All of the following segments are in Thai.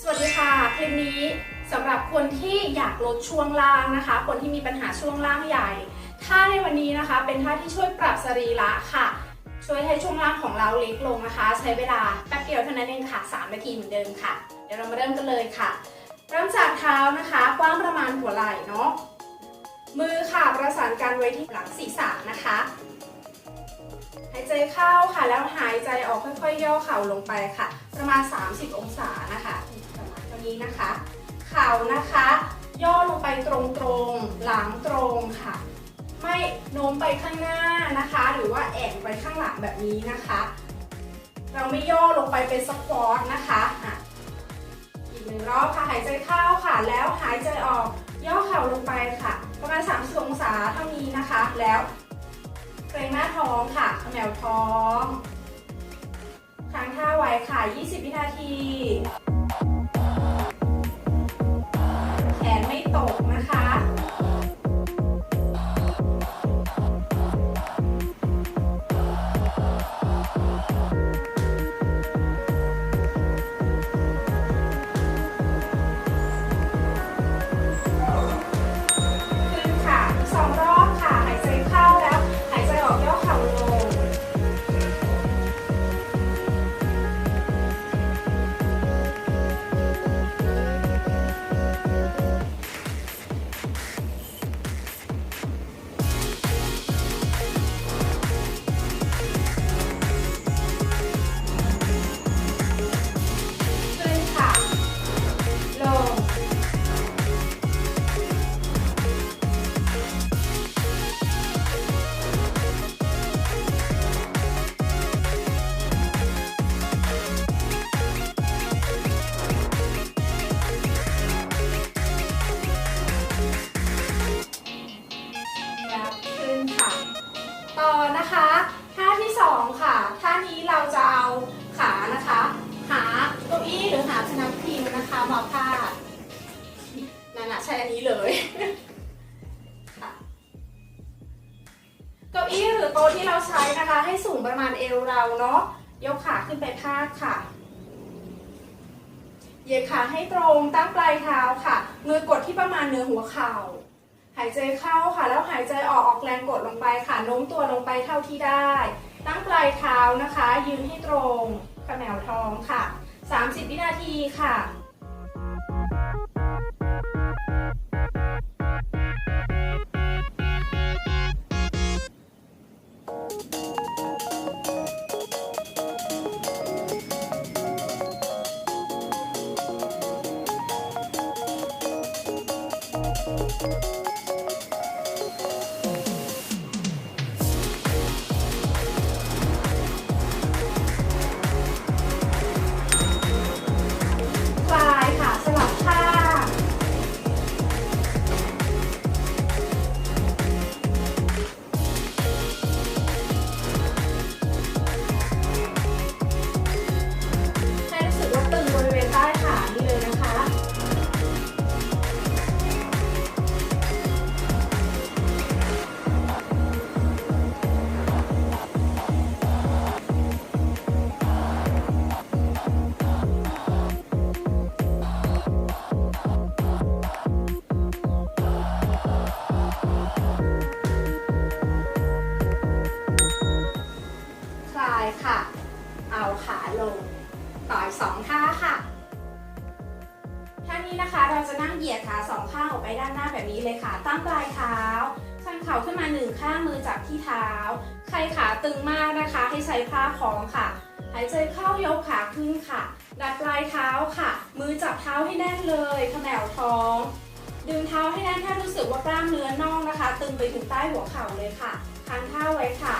สวัสดีค่ะ คลิปนี้สำหรับคนที่อยากลดช่วงล่างนะคะ คนที่มีปัญหาช่วงล่างใหญ่ท่าในวันนี้นะคะ เป็นท่าที่ช่วยปรับสรีระค่ะ ช่วยให้ช่วงล่างของเราเล็กลงนะคะ ใช้เวลาแป๊บเดียวเท่านั้นเองค่ะ 3 นาทีเหมือนเดิมค่ะ เดี๋ยวเรามาเริ่มกันเลยค่ะ เริ่มจากเท้านะคะ กว้างประมาณหัวไหล่เนาะมือค่ะประสานกันไว้ที่หลังศีรษะนะคะ หายใจเข้าค่ะแล้วหายใจออกค่อยๆย่อเข่าลงไปค่ะ ประมาณ 30 องศานะคะ นี้นะคะ เข่านะคะ ย่อลงไปตรงๆ หลังตรงค่ะ ไม่โน้มไปข้างหน้านะคะ หรือว่าแอนไปข้างหลังแบบนี้นะคะ เราไม่ย่อลงไปเป็นสควอตนะคะอะอีกหนึ่งรอบค่ะหายใจเข้าค่ะ แล้วหายใจออก ย่อเข่าลงไปค่ะ ประมาณ30องศาเท่านี้นะคะ แล้วเกรงหน้าท้องค่ะขมวท้องค้างท่าไว้ค่ะ 20 วินาที ขนไต่อนะคะท่าที่สองค่ะท่านี้เราจะเอาขานะคะ หาเก้าอี้หรือหาพนักพิงนะคะมาพาดนั่นนะใช่อันนี้เลยค่ะเก้าอี้หรือโต๊ะที่เราใช้นะคะ ให้สูงประมาณเอวเราเนาะยกขาขึ้นไปพาดค่ะเหยียดขาให้ตรงตั้งปลายเท้าค่ะ มือกดที่ประมาณเนื้อหัวเข่า หายใจเข้าค่ะ แล้วหายใจออกออกแรงกดลงไปค่ะโน้มตัวลงไปเท่าที่ได้ ตั้งปลายเท้านะคะ ยืนให้ตรงขมวท้องค่ะ 30 วินาทีค่ะค นี้นะคะ เราจะนั่งเหยียดขาสองข้างออกไปด้านหน้าแบบนี้เลยค่ะ ตั้งปลายเท้าชันเข่าขึ้นมาหนึ่งข้างมือจับที่เท้า ใครขาตึงมากนะคะ ให้ใช้ผ้าคล้องค่ะ หายใจเข้ายกขาขึ้นค่ะ ดัดปลายเท้าค่ะ มือจับเท้าให้แน่นเลยขมวท้อง ดึงเท้าให้แน่นถ้ารู้สึกว่ากล้ามเนื้อน่องนะคะ ตึงไปถึงใต้หัวเข่าเลยค่ะค้างท่าไว้ค่ะ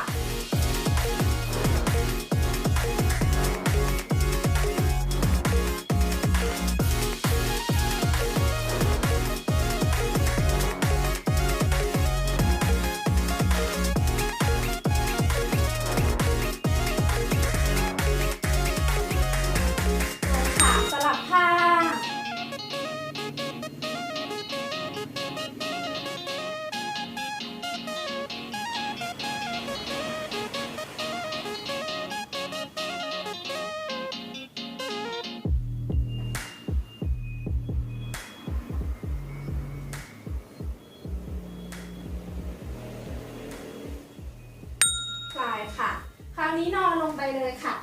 าวนี้นอนลงไปเลยค่ะ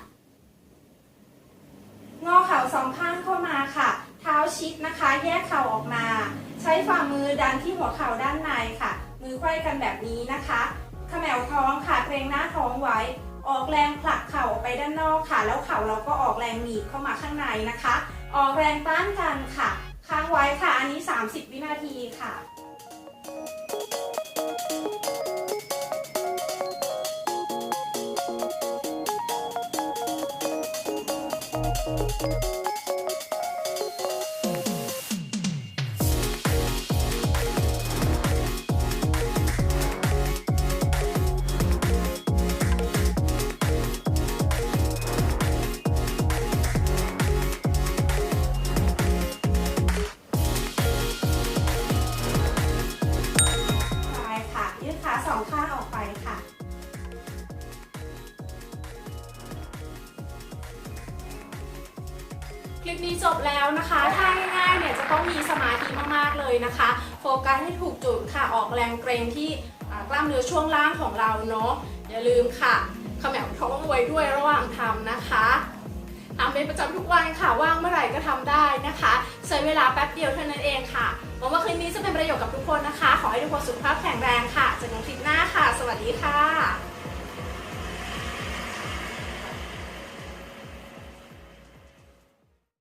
งอเข่าสองข้างเข้ามาค่ะ เท้าชิดนะคะ แยกเข่าออกมา ใช้ฝ่ามือดันที่หัวเข่าด้านในค่ะ มือไขว้กันแบบนี้นะคะขมวท้องค่ะเกรงหน้าท้องไว้ ออกแรงผลักเข่าออกไปด้านนอกค่ะ แล้วเข่าเราก็ออกแรงหนีบเข้ามาข้างในนะคะ ออกแรงต้านกันค่ะ ค้างไว้ค่ะ อันนี้ 30 วินาทีค่ะ ไปค่ะ ยืดขาสองข้างออกไปค่ะ ลิปนี้จบแล้วนะคะถ้าง่ายๆเนี่ยจะต้องมีสมาธิมากๆเลยนะคะ โฟกัสให้ถูกจุดค่ะออกแรงเกรงที่กล้ามเนื้อช่วงล่างของเราเนาะอย่าลืมค่ะขมวท้องไว้ด้วยระหว่างทำนะคะทำเป็นประจำทุกวันค่ะว่างเมื่อไหร่ก็ทำได้นะคะ ใช้เวลาแป๊บเดียวเท่านั้นเองค่ะหวังว่าคลิปนี้จะเป็นประโยชน์กับทุกคนนะคะ ขอให้ทุกคนสุขภาพแข็งแรงค่ะเจอกันคลิปหน้าค่ะ สวัสดีค่ะ